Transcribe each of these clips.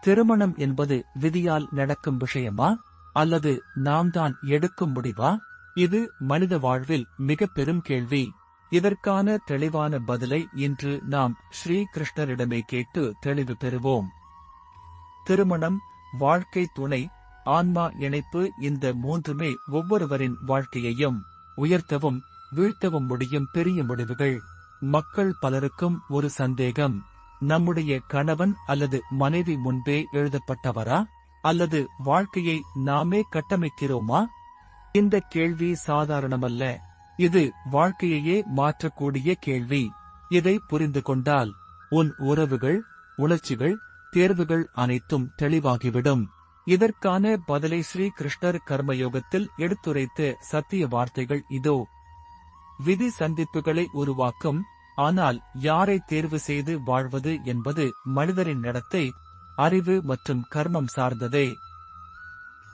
திருமணம் என்பது விதியால் நடக்கும் விஷயமா? அல்லது நாம் தான் எடுக்கும் முடிவா? இது மனித வாழ்வில் மிக பெரும் கேள்வி. இதற்கான தெளிவான பதிலை இன்று நாம் ஸ்ரீ கிருஷ்ணரிடமே கேட்டு தெளிவு பெறுவோம். திருமணம் வாழ்க்கை துணை ஆன்மா இணைப்பு இந்த மூன்றுமே ஒவ்வொருவரின் வாழ்க்கையையும் உயர்த்தவும் வீழ்த்தவும் முடியும் பெரிய முடிவுகள். மக்கள் பலருக்கும் ஒரு சந்தேகம். நம்முடைய கணவன் அல்லது மனைவி முன்பே எழுதப்பட்டவரா? அல்லது வாழ்க்கையை நாமே கட்டமைக்கிறோமா? இந்த கேள்வி சாதாரணமல்ல. இது வாழ்க்கையையே மாற்றக்கூடிய கேள்வி. இதை புரிந்து கொண்டால் உன் உறவுகள் உணர்ச்சிகள் தேர்வுகள் அனைத்தும் தெளிவாகிவிடும். இதற்கான பதிலை ஸ்ரீ கிருஷ்ணர் கர்மயோகத்தில் எடுத்துரைத்த சத்திய வார்த்தைகள் இதோ. விதி சந்திப்புகளை உருவாக்கும் ஆனால் யாரை தேர்வு செய்து வாழ்வது என்பது மனிதரின் நடத்தை அறிவு மற்றும் கர்மம் சார்ந்ததே.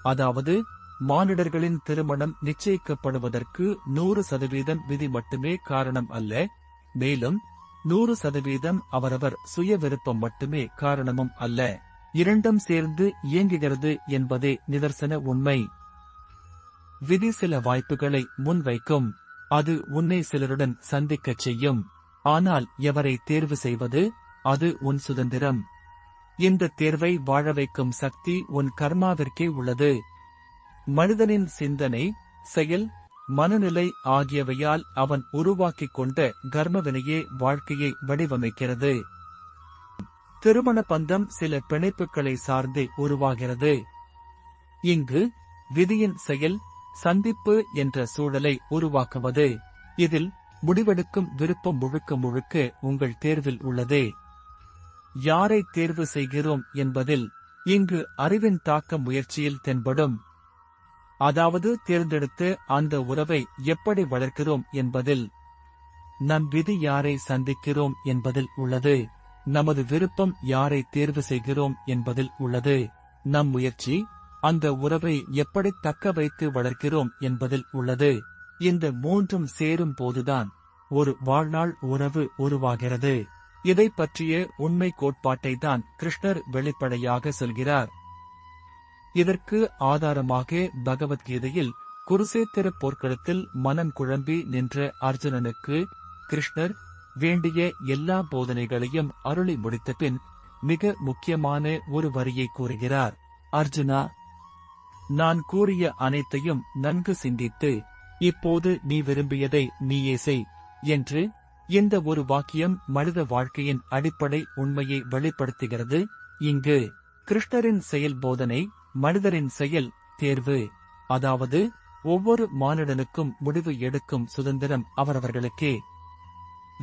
அதாவது மானிடர்களின் திருமணம் நிச்சயிக்கப்படுவதற்கு நூறு சதவீதம் விதி மட்டுமே காரணம் அல்ல. மேலும் நூறு சதவீதம் அவரவர் சுய விருப்பம் மட்டுமே காரணமும் அல்ல. இரண்டும் சேர்ந்து இயங்குகிறது என்பதே நிதர்சன உண்மை. விதி சில வாய்ப்புகளை முன்வைக்கும். அது உன்னை சிலருடன் சந்திக்கச் செய்யும். ஆனால் எவரை தேர்வு செய்வது? அது உன் சுதந்திரம். இந்த தேர்வை வாழ வைக்கும் சக்தி உன் கர்மாவிற்கே உள்ளது. மனிதனின் சிந்தனை செயல் மனநிலை ஆகியவையால் அவன் உருவாக்கிக் கொண்ட கர்மவினையே வாழ்க்கையை வடிவமைக்கிறது. திருமண பந்தம் சில பிணைப்புகளை சார்ந்தே உருவாகிறது. இங்கு விதியின் செயல் சந்திப்பு என்ற சூழலை உருவாக்குவது. இதில் முடிவெடுக்கும் விருப்பம் முழுக்க முழுக்க உங்கள் தேர்வில் உள்ளதே. யாரை தேர்வு செய்கிறோம் என்பதில் இங்கு அறிவின் தாக்க முயற்சியில் தென்படும். அதாவது தேர்ந்தெடுத்து அந்த உறவை எப்படி வளர்க்கிறோம் என்பதில். நம் விதி யாரை சந்திக்கிறோம் என்பதில் உள்ளது. நமது விருப்பம் யாரை தேர்வு செய்கிறோம் என்பதில் உள்ளது. நம் முயற்சி அந்த உறவை எப்படி தக்க வைத்து வளர்க்கிறோம் என்பதில் உள்ளது. இந்த மூன்றும் சேரும் போதுதான் ஒரு வாழ்நாள் உறவு உருவாகிறது. இதை பற்றிய உண்மை கோட்பாட்டை தான் கிருஷ்ணர் வெளிப்படையாக சொல்கிறார். இதற்கு ஆதாரமாக பகவத்கீதையில் குருசேத்திர போர்க்களத்தில் மனம் குழம்பி நின்ற அர்ஜுனனுக்கு கிருஷ்ணர் வேண்டிய எல்லா போதனைகளையும் அருளி முடித்த பின் மிக முக்கியமான ஒரு வரியை கூறுகிறார். அர்ஜுனா நான் கூறிய அனைத்தையும் நன்கு சிந்தித்து இப்போது நீ விரும்பியதை நீயே செய் என்று இந்த ஒரு வாக்கியம் மனித வாழ்க்கையின் அடிப்படை உண்மையை வெளிப்படுத்துகிறது. இங்கு கிருஷ்ணரின் செயல் போதனை மனிதரின் செயல் தேர்வு. அதாவது ஒவ்வொரு மானிடனுக்கும் முடிவு எடுக்கும் சுதந்திரம் அவரவர்களுக்கே.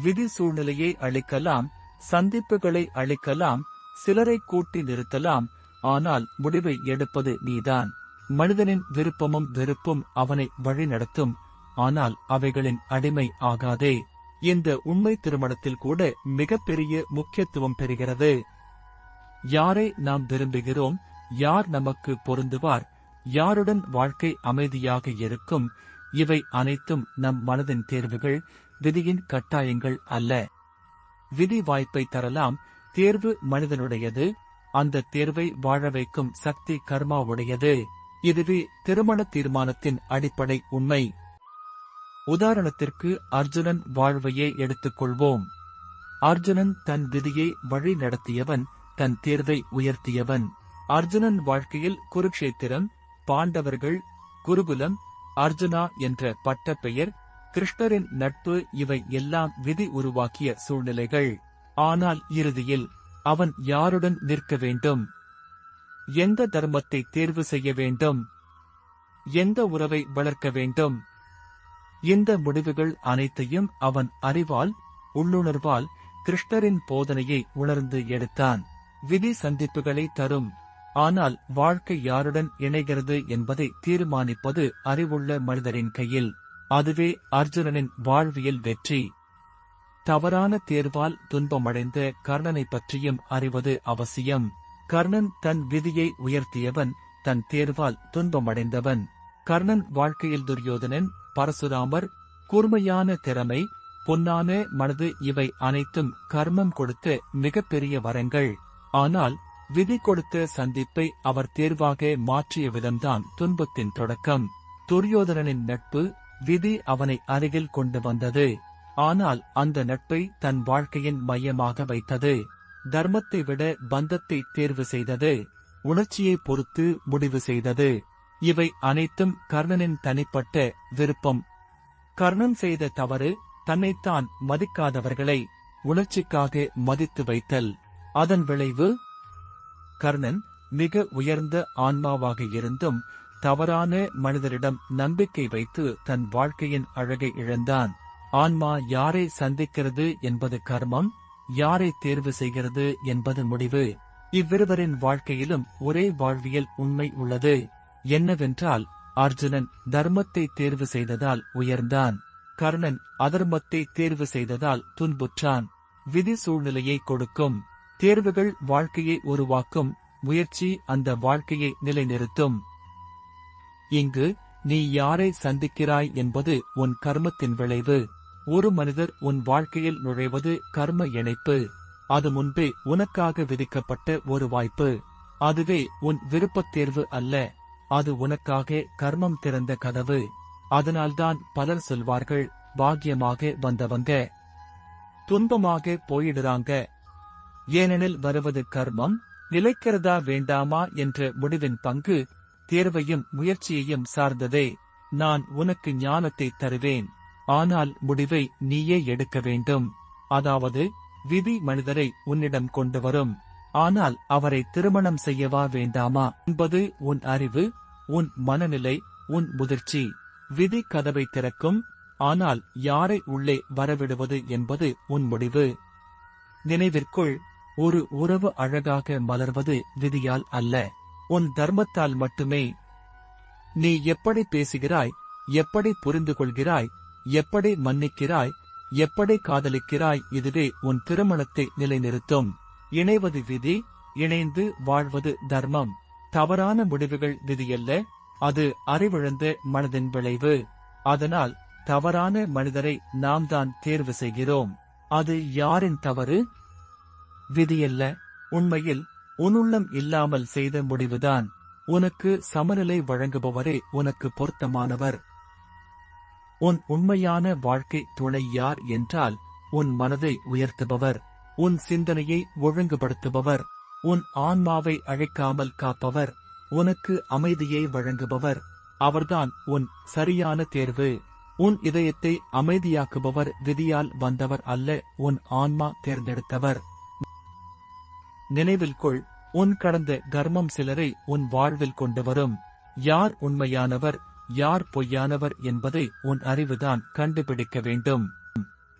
விதி சூழ்நிலையை அளிக்கலாம் சந்திப்புகளை அளிக்கலாம் சிலரை கூட்டி நிறுத்தலாம் ஆனால் முடிவை எடுப்பது நீதான். மனிதனின் விருப்பமும் வெறுப்பும் அவனை வழிநடத்தும் ஆனால் அவைகளின் அடிமை ஆகாதே. இந்த உண்மை திருமணத்தில் கூட மிகப்பெரிய முக்கியத்துவம் பெறுகிறது. யாரை நாம் விரும்புகிறோம்? யார் நமக்கு பொருந்துவார்? யாருடன் வாழ்க்கை அமைதியாக இருக்கும்? இவை அனைத்தும் நம் மனதின் தேர்வுகள் விதியின் கட்டாயங்கள் அல்ல. விதி வாய்ப்பை தரலாம் தேர்வு மனிதனுடையது. அந்த தேர்வை வாழ வைக்கும் சக்தி கர்மாவுடையது. இதுவே திருமண தீர்மானத்தின் அடிப்படை உண்மை. உதாரணத்திற்கு அர்ஜுனன் வாழ்வையே எடுத்துக்கொள்வோம். அர்ஜுனன் தன் விதியை வழி நடத்தியவன் தன் தேர்வை உயர்த்தியவன். அர்ஜுனன் வாழ்க்கையில் குருக்ஷேத்திரம் பாண்டவர்கள் குருகுலம் அர்ஜுனா என்ற பட்டப்பெயர் கிருஷ்ணரின் நட்பு இவை எல்லாம் விதி உருவாக்கிய சூழ்நிலைகள். ஆனால் இறுதியில் அவன் யாருடன் நிற்க வேண்டும்? எந்த தர்மத்தை தேர்வு செய்ய வேண்டும்? எந்த உறவை வளர்க்க வேண்டும்? இந்த முடிவுகள் அனைத்தையும் அவன் அறிவால் உள்ளுணர்வால் கிருஷ்ணரின் போதனையை உணர்ந்து எடுத்தான். விதி சந்திப்புகளை தரும். ஆனால் வாழ்க்கை யாருடன் இணைகிறது என்பதை தீர்மானிப்பது அறிவுள்ள மனிதரின் கையில். அதுவே அர்ஜுனனின் வாழ்வியல் வெற்றி. தவறான தேர்வால் துன்பமடைந்த கர்ணனை பற்றியும் அறிவது அவசியம். கர்ணன் தன் விதியை உயர்த்தியவன் தன் தேர்வால் துன்பமடைந்தவன். கர்ணன் வாழ்க்கையில் துரியோதனன் பரசுராமர் கூர்மையான திறமை பொன்னான மனது இவை அனைத்தும் கர்மம் கொடுத்த மிகப்பெரிய வரங்கள். ஆனால் விதி கொடுத்த சந்திப்பை அவர் தேர்வாக மாற்றிய விதம்தான் துன்பத்தின் தொடக்கம். துரியோதனனின் நட்பு விதி அவனை அருகில் கொண்டு வந்தது. ஆனால் அந்த நட்பை தன் வாழ்க்கையின் மையமாக வைத்தது. தர்மத்தை விட பந்தத்தை தேர்வு செய்தது உணர்ச்சியை பொறுத்து முடிவு செய்தது. இவை அனைத்தும் கர்ணனின் தனிப்பட்ட விருப்பம். கர்ணன் செய்த தவறு தன்னைத்தான் மதிக்காதவர்களை உணர்ச்சிக்காக மதித்து வைத்தல். அதன் விளைவு கர்ணன் மிக உயர்ந்த ஆன்மாவாக இருந்தும் தவறான மனிதரிடம் நம்பிக்கை வைத்து தன் வாழ்க்கையின் அழகை இழந்தான். ஆன்மா யாரை சந்திக்கிறது என்பது கர்மம்? யாரை தேர்வு செய்கிறது என்பது முடிவு. இவ்விருவரின் வாழ்க்கையிலும் ஒரே வாழ்வியல் உண்மை உள்ளது. என்னவென்றால் அர்ஜுனன் தர்மத்தை தேர்வு செய்ததால் உயர்ந்தான். கர்ணன் அதர்மத்தை தேர்வு செய்ததால் துன்புற்றான். விதி சூழ்நிலையை கொடுக்கும். தேர்வுகள் வாழ்க்கையை உருவாக்கும். முயற்சி அந்த வாழ்க்கையை நிலைநிறுத்தும். இங்கு நீ யாரை சந்திக்கிறாய் என்பது உன் கர்மத்தின் விளைவு. ஒரு மனிதர் உன் வாழ்க்கையில் நுழைவது கர்ம இணைப்பு. அது முன்பே உனக்காக விதிக்கப்பட்ட ஒரு வாய்ப்பு. அதுவே உன் விருப்பத் தேர்வு அல்ல. அது உனக்காக கர்மம் திறந்த கதவு. அதனால்தான் பலர் சொல்வார்கள் பாக்கியமாக வந்தவங்க துன்பமாக போயிடுறாங்க. ஏனெனில் வருவது கர்மம் நிலைக்கிறதா வேண்டாமா என்ற முடிவின் பங்கு தேர்வையும் முயற்சியையும் சார்ந்ததே. நான் உனக்கு ஞானத்தை தருவேன். ஆனால் முடிவை நீயே எடுக்க வேண்டும். அதாவது விதி மனிதரை உன்னிடம் கொண்டு வரும். ஆனால் அவரை திருமணம் செய்யவா வேண்டாமா? என்பது உன் அறிவு உன் மனநிலை உன் முதிர்ச்சி. விதி கதவை திறக்கும். ஆனால் யாரை உள்ளே வரவிடுவது என்பது உன் முடிவு. நினைவிற்குள் ஒரு உறவு அழகாக மலர்வது விதியால் அல்ல. உன் தர்மத்தால் மட்டுமே. நீ எப்படி பேசுகிறாய்? எப்படி புரிந்து கொள்கிறாய் எப்படி மன்னிக்கிறாய் எப்படி காதலிக்கிறாய் இதுவே உன் திருமணத்தை நிலைநிறுத்தும். இணைவது விதி இணைந்து வாழ்வது தர்மம். தவறான முடிவுகள் விதியல்ல அது அறிவிழந்த மனதின் விளைவு. அதனால் தவறான மனிதரை நாம் தான் தேர்வு செய்கிறோம். அது யாரின் தவறு? விதியல்ல உண்மையில் உன்னுள்ளம் இல்லாமல் செய்த முடிவுதான். உனக்கு சமநிலை வழங்குபவரே உனக்கு பொருத்தமானவர். உன் உண்மையான வாழ்க்கை துணை யார் என்றால் உன் மனதை உயர்த்துபவர் உன் சிந்தனையை ஒழுங்குபடுத்துபவர் உன் ஆன்மாவை அழைக்காமல் காப்பவர் உனக்கு அமைதியை வழங்குபவர். அவர்தான் உன் சரியான தேர்வு. உன் இதயத்தை அமைதியாக்குபவர் விதியால் வந்தவர் அல்ல உன் ஆன்மா தேர்ந்தெடுத்தவர். நினைவில் கொள் உன் கடந்த கர்மம் சிலரை உன் வாழ்வில் கொண்டு வரும். யார் உண்மையானவர்? யார் பொய்யானவர் என்பதை உன் அறிவுதான் கண்டுபிடிக்க வேண்டும்.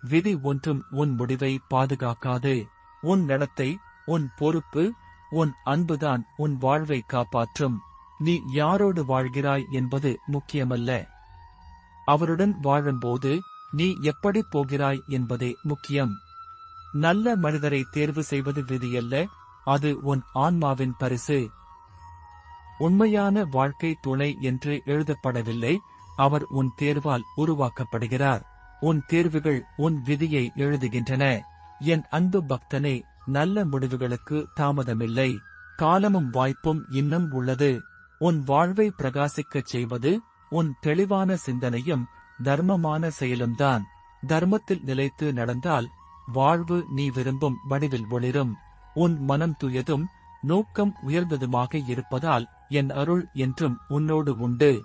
விதி ஒன்றும் உன் முடிவை பாதுகாக்காது. உன் நடத்தை உன் பொறுப்பு உன் அன்புதான் உன் வாழ்வை காப்பாற்றும். நீ யாரோடு வாழ்கிறாய் என்பது முக்கியமல்ல. அவருடன் வாழும்போது நீ எப்படி போகிறாய் என்பதே முக்கியம். நல்ல மனிதரை தேர்வு செய்வது விதியல்ல அது உன் ஆன்மாவின் பரிசு. உண்மையான வாழ்க்கை துணை என்று எழுதப்படவில்லை. அவர் உன் தேர்வால் உருவாக்கப்படுகிறார். உன் தேர்வுகள் உன் விதியை எழுதுகின்றன. என் அன்பு பக்தனே நல்ல முடிவுகளுக்கு தாமதமில்லை. காலமும் வாய்ப்பும் இன்னும் உள்ளது. உன் வாழ்வை பிரகாசிக்கச் செய்வது உன் தெளிவான சிந்தனையும் தர்மமான செயலும்தான். தர்மத்தில் நிலைத்து நடந்தால் வாழ்வு நீ விரும்பும் வடிவில் ஒளிரும். உன் மனம் துயதும் நோக்கம் உயர்ந்ததுமாக இருப்பதால் என் அருள் என்றும் உன்னோடு உண்டு.